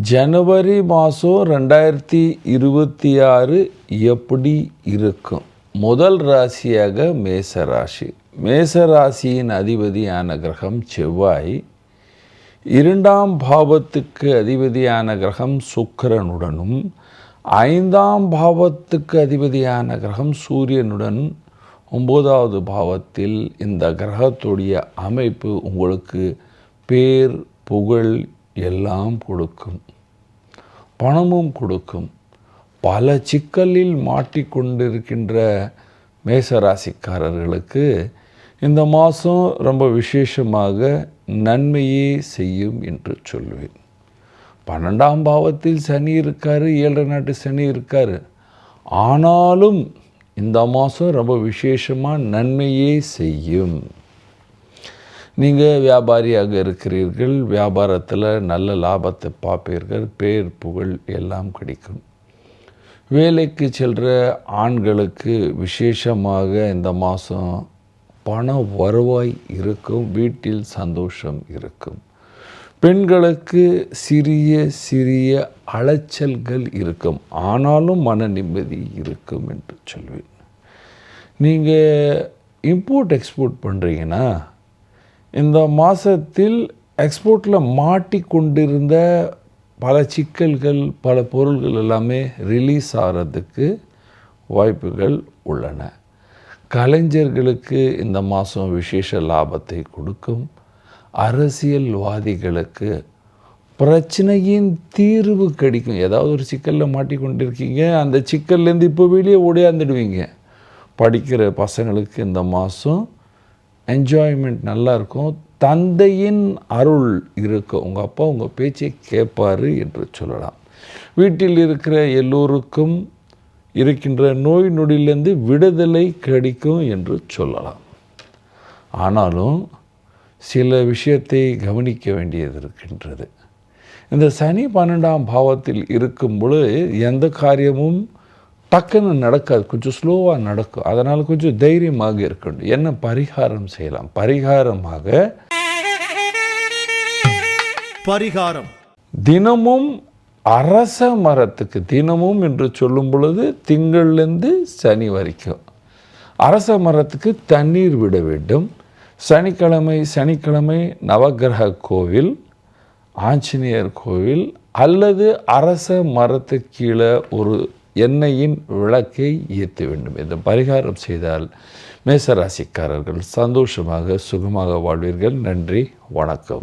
ஜனவரி மாதம் ரெண்டாயிரத்தி இருபத்தி ஆறு எப்படி இருக்கும்? முதல் ராசியாக மேச ராசி. மேச ராசியின் அதிபதியான கிரகம் செவ்வாய். இரண்டாம் பாவத்துக்கு அதிபதியான கிரகம் சுக்கரனுடனும் ஐந்தாம் பாவத்துக்கு அதிபதியான கிரகம் சூரியனுடன் ஒன்பதாவது பாவத்தில் இந்த கிரகத்துடைய அமைப்பு உங்களுக்கு பேர் புகழ் எல்லாம் கொடுக்கும். பணமும் கொடுக்கும். பல சிக்கலில் மாட்டிக்கொண்டிருக்கின்ற மேசராசிக்காரர்களுக்கு இந்த மாதம் ரொம்ப விசேஷமாக நன்மையே செய்யும் என்று சொல்வேன். பன்னெண்டாம் பாவத்தில் சனி இருக்கார் ஏழரை நாட்டு சனி இருக்கார். ஆனாலும் இந்த மாதம் ரொம்ப விசேஷமாக நன்மையே செய்யும். நீங்கள் வியாபாரியாக இருக்கிறீர்கள் வியாபாரத்தில் நல்ல லாபத்தை பார்ப்பீர்கள் பேர் புகழ் எல்லாம் கிடைக்கும். வேலைக்கு செல்கிற ஆண்களுக்கு விசேஷமாக இந்த மாதம் பண வருவாய் இருக்கும் வீட்டில் சந்தோஷம் இருக்கும். பெண்களுக்கு சிறிய சிறிய அலைச்சல்கள் இருக்கும். ஆனாலும் மன நிம்மதி இருக்கும் என்று சொல்வேன். நீங்கள் இம்போர்ட் எக்ஸ்போர்ட் பண்ணுறீங்கன்னா இந்த மாதத்தில் எக்ஸ்போர்ட்டில் மாட்டிக்கொண்டிருந்த பல சிக்கல்கள் பல பொருள்கள் எல்லாமே ரிலீஸ் ஆகிறதுக்கு வாய்ப்புகள் உள்ளன. கலைஞர்களுக்கு இந்த மாதம் விசேஷ லாபத்தை கொடுக்கும். அரசியல்வாதிகளுக்கு பிரச்சனையின் தீர்வு கிடைக்கும். ஏதாவது ஒரு சிக்கலில் மாட்டிக்கொண்டிருக்கீங்க. அந்த சிக்கல்லேருந்து இப்போ வெளியே ஓடியாந்துடுவீங்க. படிக்கிற பசங்களுக்கு இந்த மாதம் என்ஜாய்மெண்ட் நல்லாயிருக்கும் தந்தையின் அருள் இருக்கும் உங்கள் அப்பா உங்கள் பேச்சை கேட்பார் என்று சொல்லலாம். வீட்டில் இருக்கிற எல்லோருக்கும் இருக்கின்ற நோய் நொடியிலேருந்து விடுதலை கிடைக்கும் என்று சொல்லலாம். ஆனாலும் சில விஷயத்தை கவனிக்க வேண்டியது இருக்கின்றது. இந்த சனி பன்னெண்டாம் பாவத்தில் இருக்கும் பொழுது எந்த காரியமும் டக்குன்னு நடக்காது. கொஞ்சம் ஸ்லோவாக நடக்கும். அதனால் கொஞ்சம் தைரியமாக இருக்கணும் என்ன பரிகாரம் செய்யலாம்? பரிகாரமாக பரிகாரம். தினமும் அரச மரத்துக்கு தினமும் என்று சொல்லும் பொழுது திங்கள்லேருந்து சனி வரைக்கும். அரச மரத்துக்கு தண்ணீர் விட வேண்டும். சனிக்கிழமை சனிக்கிழமை நவக்கிரக கோவில் ஆஞ்சநேயர் கோவில் அல்லது அரச மரத்து கீழே ஒரு எண்ணெயின் விளக்கை ஏற்ற வேண்டும் என்று பரிகாரம் செய்தால் மேசராசிக்காரர்கள் சந்தோஷமாக சுகமாக வாழ்வீர்கள். நன்றி வணக்கம்.